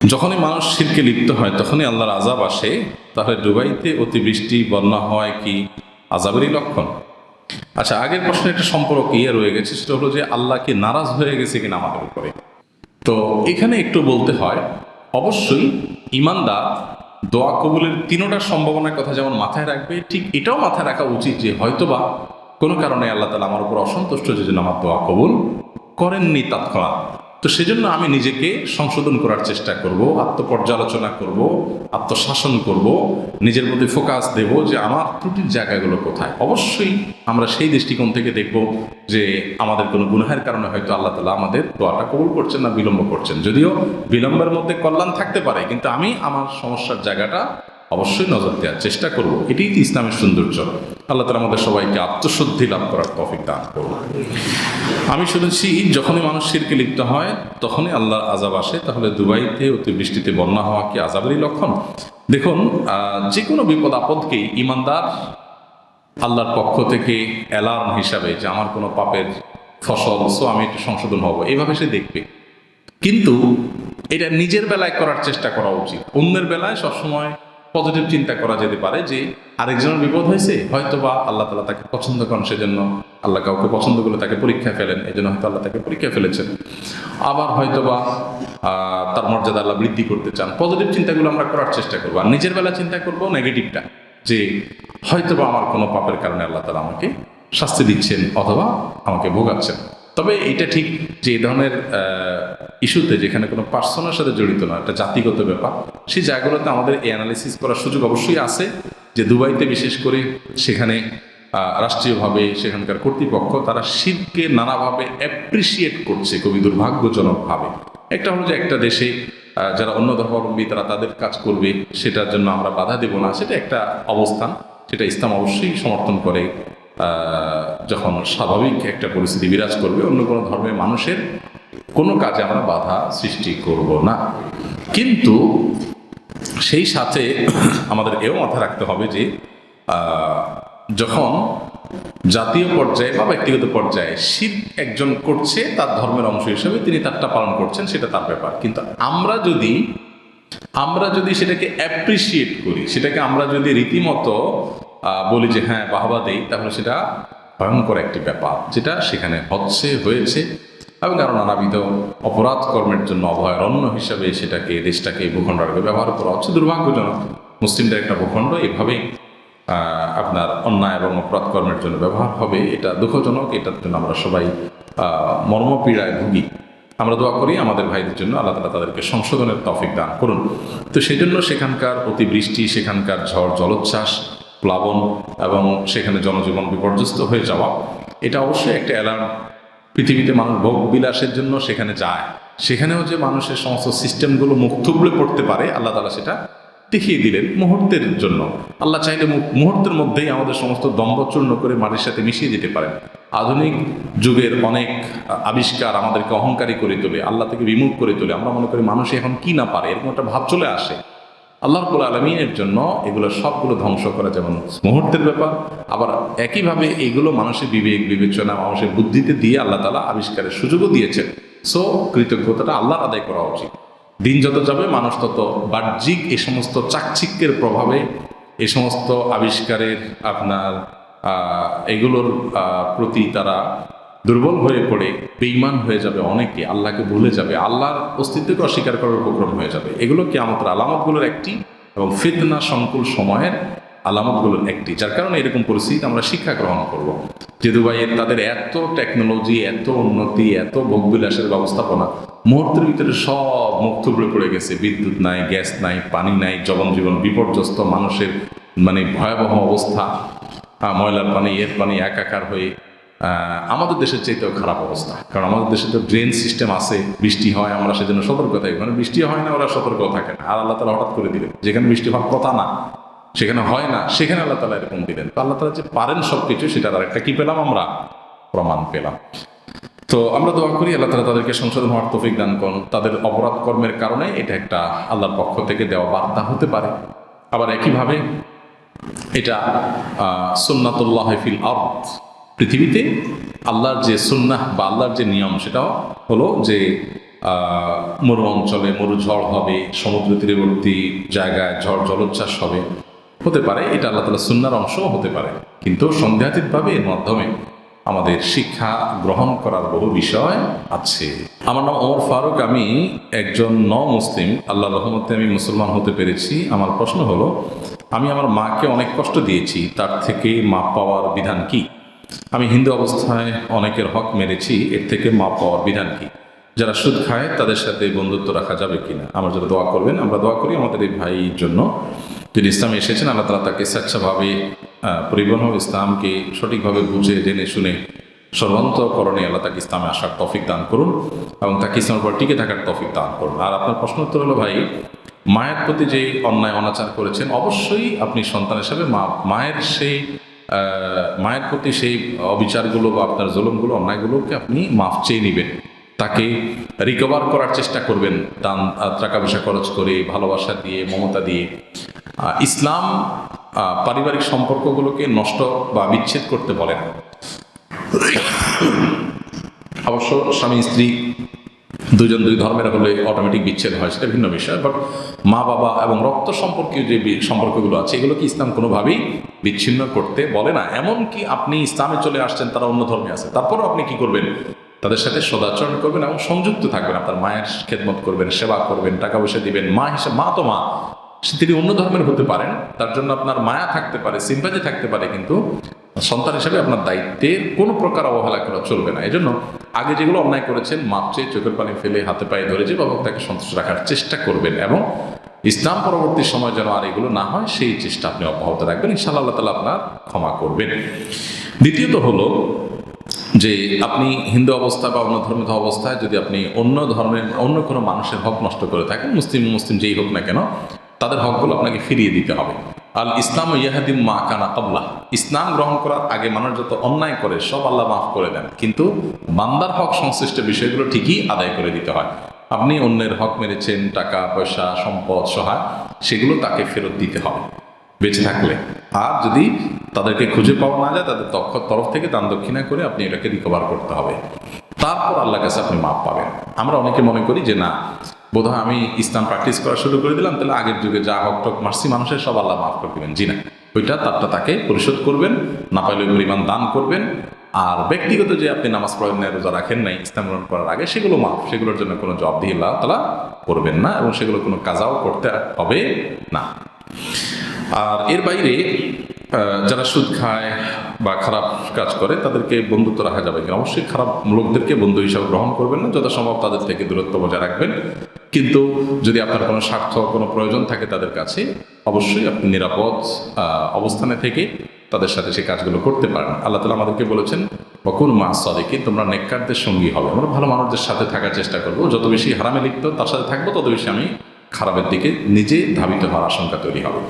যখনই মানুষ শিরকে লিপ্ত হয়, তখনই আল্লাহর আজাব আসে। তাহলে ডুবাইতে অতিবৃষ্টি, বন্যা হয় কি? আজাবেরই লক্ষণ। আচ্ছা আগের প্রশ্নে একটা সম্পর্ক ইয়ে রয়ে গেছে, সেটা হলো যে আল্লাহ কি নারাজ হয়ে গেছে কিনা আমাদের উপরে? তো এখানে একটু বলতে হয়, অবশ্যই ইমানদার দোয়া কবুলের তিনোটা সম্ভাবনার কথা যেমন মাথায় রাখবে, ঠিক এটাও মাথায় রাখা উচিত যে হয়তোবা কোনো কারণে আল্লাহ তালা আমার উপর অসন্তুষ্ট যে আমার দোয়া কবুল করেননি তৎক্ষণাৎ। তো সেজন্য আমি নিজেকে সংশোধন করার চেষ্টা করব, আত্মপর্যালোচনা করব, আত্মশাসন করব, নিজের প্রতি ফোকাস দেব যে আমার ত্রুটির জায়গাগুলো কোথায়। অবশ্যই আমরা সেই দৃষ্টিকোণ থেকে দেখব যে আমাদের কোনো গুনাহের কারণে হয়তো আল্লাহ তালা আমাদের দোয়াটা কবুল করছেন না, বিলম্ব করছেন। যদিও বিলম্বের মধ্যে কল্যাণ থাকতে পারে, কিন্তু আমি আমার সমস্যার জায়গাটা অবশ্যই নজর দেওয়ার চেষ্টা করব। এটাই তো ইসলামের সৌন্দর্য। আল্লাহ তালা আমাদের সবাইকে আত্মশুদ্ধি লাভ করার তফিক দান করব আমি শুনেছি, যখনই মানুষ শিরকে লিপ্ত হয়, তখনই আল্লাহর আজাব আসে। তাহলে দুবাইতে অতিবৃষ্টিতে বন্যা হওয়া কি আজাবেরই লক্ষণ? দেখুন যে কোনো বিপদ আপদকেই ইমানদার আল্লাহর পক্ষ থেকে অ্যালার্ম হিসাবে যে আমার কোনো পাপের ফসল, সো আমি একটু সংশোধন হব। এইভাবে সে দেখবে। কিন্তু এটা নিজের বেলায় করার চেষ্টা করা উচিত। অন্যের বেলায় সবসময় পজিটিভ চিন্তা করা যেতে পারে যে আরেকজনের বিপদ হয়েছে হয়তো বা আল্লাহ তালা তাকে পছন্দ করেন সেজন্য আল্লাহ কাউকে পছন্দ করলে তাকে পরীক্ষা ফেলেন এই জন্য হয়তো আল্লাহ তাকে পরীক্ষা ফেলেছেন। আবার হয়তো বা তার মর্যাদা আল্লাহ বৃদ্ধি করতে চান। পজিটিভ চিন্তাগুলো আমরা করার চেষ্টা করব। আর নিজের বেলা চিন্তা করব নেগেটিভটা যে হয়তো বা আমার কোনো পাপের কারণে আল্লাহ তালা আমাকে শাস্তি দিচ্ছেন অথবা আমাকে ভোগাচ্ছেন। তবে এটা ঠিক যে ধরনের ইস্যুতে যেখানে কোনো পার্সনের সাথে জড়িত না, একটা জাতিগত ব্যাপার, সেই জায়গাগুলোতে আমাদের এই অ্যানালিসিস করার সুযোগ অবশ্যই আছে যে দুবাইতে বিশেষ করে সেখানে রাষ্ট্রীয়ভাবে সেখানকার কর্তৃপক্ষ তারা শিল্পকে নানাভাবে অ্যাপ্রিসিয়েট করছে খুবই দুর্ভাগ্যজনকভাবে। একটা হলো যে একটা দেশে যারা অন্য ধর্মাবলম্বী তারা তাদের কাজ করবে, সেটার জন্য আমরা বাধা দেব না, সেটা একটা অবস্থান, সেটা ইসলাম অবশ্যই সমর্থন করে। যখন স্বাভাবিক একটা পরিস্থিতি বিরাজ করবে, অন্য কোনো ধর্মের মানুষের কোনো কাজে আমরা বাধা সৃষ্টি করব না। কিন্তু সেই সাথে আমাদের এও মাথায় রাখতে হবে যে যখন জাতীয় পর্যায়ে বা ব্যক্তিগত পর্যায়ে শীত একজন করছে, তার ধর্মের অংশ হিসেবে তিনি তারটা পালন করছেন, সেটা তার ব্যাপার। কিন্তু আমরা যদি আমরা যদি সেটাকে অ্যাপ্রিসিয়েট করি, সেটাকে আমরা যদি রীতিমতো বলি যে হ্যাঁ বাহবা দেই। তাহলে সেটা ভয়ঙ্কর একটি ব্যাপার, যেটা সেখানে হচ্ছে, হয়েছে এবং আরও নানাবিধ অপরাধ কর্মের জন্য অভয়ারণ্য হিসাবে সেটাকে, দেশটাকে ভূখণ্ড ভূখণ্ডটাকে ব্যবহার করা হচ্ছে। দুর্ভাগ্যজনক, মুসলিমদের একটা ভূখণ্ড এভাবেই আপনার অন্যায় এবং অপরাধ কর্মের জন্য ব্যবহার হবে, এটা দুঃখজনক, এটার জন্য আমরা সবাই মর্মপীড়ায় ভুগি। আমরা দোয়া করি আমাদের ভাইদের জন্য, আল্লাহ তালা তাদেরকে সংশোধনের তফিক দান করুন। তো সেই জন্য সেখানকার অতিবৃষ্টি, সেখানকার ঝড়, জলোচ্ছ্বাস প্লাবন এবং সেখানে জনজীবন বিপর্যস্ত হয়ে যাওয়া, এটা অবশ্যই একটা অ্যালার্ম পৃথিবীতে মানুষ ভোগ বিলাসের জন্য সেখানে যায়। সেখানেও যে মানুষের সমস্ত সিস্টেমগুলো মুখ থুবড়ে পড়তে পারে, আল্লাহ তালা সেটা দেখিয়ে দিলেন মুহূর্তের জন্য। আল্লাহ চাইলে মুহূর্তের মধ্যেই আমাদের সমস্ত দম্বচূর্ণ করে মাটির সাথে মিশিয়ে দিতে পারেন। আধুনিক যুগের অনেক আবিষ্কার আমাদেরকে অহংকারী করে তোলে, আল্লাহ থেকে বিমুখ করে তোলে। আমরা মনে করি মানুষ এখন কি না পারে, এরকম একটা ভাব চলে আসে। আল্লাহ রব্বুল আলমিনের জন্য এগুলো সবগুলো ধ্বংস করা যেমন মুহূর্তের ব্যাপার, আবার একইভাবে এগুলো মানুষের বিবেক, বিবেচনা, মানুষের বুদ্ধিতে দিয়ে আল্লাহ তালা আবিষ্কারের সুযোগও দিয়েছেন। সো কৃতজ্ঞতাটা আল্লাহর আদায় করা উচিত। দিন যত যাবে, মানুষ তত বাহ্যিক এ সমস্ত চাকচিক্যের প্রভাবে এ সমস্ত আবিষ্কারের আপনার এগুলোর প্রতি তারা দুর্বল হয়ে পড়ে বেইমান হয়ে যাবে অনেকে, আল্লাহকে ভুলে যাবে, আল্লাহর অস্তিত্বকে অস্বীকার করার উপক্রম হয়ে যাবে। এগুলো কি কেয়ামতের আলামতগুলোর একটি এবং ফিতনা সংকুল সময়ের আলামতগুলোর একটি, যার কারণে এরকম পরিস্থিতি আমরা শিক্ষা গ্রহণ করব। যে দুবাইয়ের তাদের এত টেকনোলজি এত উন্নতি, এত ভোগবিলাসের ব্যবস্থাপনা, মুহূর্তের ভিতরে সব মুখ থুবড়ে পড়ে গেছে। বিদ্যুৎ নাই, গ্যাস নাই, পানি নাই জবন জীবন বিপর্যস্ত, মানুষের মানে ভয়াবহ অবস্থা। ময়লার পানি, এর পানি একাকার হয়ে আমাদের দেশের চাইতেও খারাপ অবস্থা। কারণ আমাদের দেশে তো ড্রেন সিস্টেম আছে, বৃষ্টি হয়, আমরা সেজন্য সতর্ক থাকি মানে বৃষ্টি হয় না, ওরা সতর্ক থাকে না। আর আল্লাহ তালা হঠাৎ করে দিলেন, যেখানে বৃষ্টি হওয়ার কথা না, সেখানে হয় না, সেখানে আল্লাহ তালা এরকম দিলেন। তো আল্লাহ তালা যে পারেন সব কিছু সেটার আর একটা কি পেলাম আমরা? প্রমাণ পেলাম। তো আমরা দোয়া করি, আল্লাহ তালা তাদেরকে সংশোধন হওয়ার তৌফিক দান করুন। তাদের অপরাধ কর্মের কারণে এটা একটা আল্লাহর পক্ষ থেকে দেওয়া বার্তা হতে পারে। আবার একইভাবে এটা সুন্নাতুল্লাহ ফিল আর্থ পৃথিবীতে আল্লাহর যে সুন্নাহ বা আল্লাহর যে নিয়ম, সেটাও হলো যে মরু অঞ্চলে মরু ঝড় হবে, সমুদ্র তীরবর্তী জায়গায় ঝড় জলোচ্ছ্বাস হবে। হতে পারে, এটা আল্লাহ তালা সুন্নার অংশও হতে পারে। কিন্তু সন্দেহাতীতভাবে এর মাধ্যমে আমাদের শিক্ষা গ্রহণ করার বহু বিষয় আছে। আমার নাম ওমর ফারুক, আমি একজন ন মুসলিম আল্লাহ রহমতে আমি মুসলমান হতে পেরেছি। আমার প্রশ্ন হলো, আমি আমার মাকে অনেক কষ্ট দিয়েছি, তার থেকে মাপ পাওয়ার বিধান কি? আমি হিন্দু অবস্থায় অনেকের হক মেরেছি এর থেকে মাপ পাওয়ার বিধান কি? যারা সুদ খায়, তাদের সাথে বন্ধুত্ব রাখা যাবে কিনা? আমার যারা দোয়া করবেন, আমরা দোয়া করি আমাদের এই ভাইয়ের জন্য। যিনি ইসলামে এসেছেন, আল্লাহ তালা তাকে স্বেচ্ছাভাবে পরিবহন ইসলামকে সঠিকভাবে বুঝে, জেনে, শুনে, সর্বান্তকরণে আল্লাহ তাকে ইসলামে আসার তফিক দান করুন এবং তাকে ইসলামের পর টিকে থাকার তফিক দান করুন। আর আপনার প্রশ্ন উত্তর হলো, ভাই, মায়ের প্রতি যে অন্যায়, অনাচার করেছেন, অবশ্যই আপনি সন্তান হিসাবে মা, মায়ের সেই মায়ের প্রতি সেই অবিচারগুলো বা আপনার জুলুমগুলো, অন্যায়গুলোকে আপনি মাফ চেয়ে নেবেন। তাকে রিকভার করার চেষ্টা করবেন, দান টাকা পয়সা খরচ করে, ভালোবাসা দিয়ে, মমতা দিয়ে। ইসলাম পারিবারিক সম্পর্কগুলোকে নষ্ট বা বিচ্ছেদ করতে বলেন অবশ্য স্বামী, স্ত্রী দুজন দুই ধর্মের হলে অটোমেটিক বিচ্ছেদ হয়, সেটা ভিন্ন বিষয় বাট মা, বাবা এবং রক্ত সম্পর্কীয় যে সম্পর্কগুলো আছে, এগুলোকে ইসলাম কোনোভাবেই বিচ্ছিন্ন করতে বলে না। এমনকি আপনি ইসলামে চলে আসছেন, তারা অন্য ধর্মে আছে, তারপরও আপনি কি করবেন? তাদের সাথে সদাচরণ করবেন এবং সংযুক্ত থাকবেন, আপনার মায়ের খেদমত করবেন, সেবা করবেন, টাকা পয়সা দিবেন, মা হিসেবে, মা তো মা তিনি অন্য ধর্মের হতে পারেন, তার জন্য আপনার মায়া থাকতে পারে সিম্পাতি থাকতে পারে, কিন্তু সন্তান হিসেবে আপনার দায়িত্বের কোনো প্রকার অবহেলা করা চলবে না। এজন্য আগে যেগুলো অন্যায় করেছেন, মাপ চেয়ে চোখের পানি ফেলে হাতে পায়ে ধরে যে বাবা তাকে সন্তুষ্ট রাখার চেষ্টা করবেন এবং ইসলাম পরবর্তী সময় যেন আর এগুলো না হয়, সেই চেষ্টা আপনি অব্যাহত রাখবেন। ইনশাআল্লাহ আল্লাহ তালা আপনার ক্ষমা করবেন। দ্বিতীয়ত হলো যে আপনি হিন্দু অবস্থা বা অন্য ধর্মিত অবস্থায় যদি আপনি অন্য ধর্মের, অন্য কোনো মানুষের হক নষ্ট করে থাকেন, মুসলিম মুসলিম যেই হোক না কেন, তাদের হকগুলো আপনাকে ফিরিয়ে দিতে হবে। আল ইসলাম ইয়াহাদিম মা কানা কাবলা ইসলাম গ্রহণ করার আগে মানুষ যত অন্যায় করে, সব আল্লাহ মাফ করে দেন। কিন্তু বান্দার হক সংশ্লিষ্ট বিষয়গুলো ঠিকই আদায় করে দিতে হয়। আপনি অন্যের হক মেরেছেন টাকা, পয়সা, সম্পদ, সহায়, সেগুলো তাকে ফেরত দিতে হবে, বেঁচে থাকলে। আর যদি তাদেরকে খুঁজে পাওয়া না যায়, তাদের তক্ষ তরফ থেকে দান দক্ষিণা করে আপনি এটাকে রিকভার করতে হবে। তারপর আল্লাহ কাছে আপনি মাপ পাবেন। আমরা অনেকে মনে করি যে না বোধহয় আমি ইসলাম প্র্যাকটিস করা শুরু করে দিলাম, তাহলে আগের যুগে যা হক টক মারছি, মানুষের সব আল্লাহ মাফ করে দিবেন। জি না, ওইটা তারটা তাকে পরিশোধ করবেন, না পাইলে পরিমাণ দান করবেন। আর ব্যক্তিগত যে আপনি নামাজ পড়েন নাই, রোজা রাখেন নাই, ইসলাম গ্রহণ করার আগে সেগুলো মাফ, সেগুলোর জন্য কোনো জবাব দিয়ে আল্লাহ তালা করবেন না এবং সেগুলো কোনো কাজাও করতে হবে না। আর এর বাইরে যারা সুদ খায় বা খারাপ কাজ করে, তাদেরকে বন্ধুত্ব রাখা যাবে কিনা? অবশ্যই খারাপ লোকদেরকে বন্ধু হিসাবে গ্রহণ করবেন না, যথাসম্ভব তাদের থেকে দূরত্ব বজায় রাখবেন। কিন্তু যদি আপনার কোনো স্বার্থ, কোনো প্রয়োজন থাকে তাদের কাছে, অবশ্যই আপনি নিরাপদ অবস্থানে থেকে তাদের সাথে সেই কাজগুলো করতে পারেন। আল্লাহ তালা আমাদেরকে বলেছেন বকুন মা সদেকে তোমরা নেককারদের সঙ্গী হবে। আমরা ভালো মানুষদের সাথে থাকার চেষ্টা করব। যত বেশি হারামে লিপ্ত তার সাথে থাকব, তত বেশি আমি খারাপের দিকে নিজে ধাবিত হওয়ার আশঙ্কা তৈরি হবে।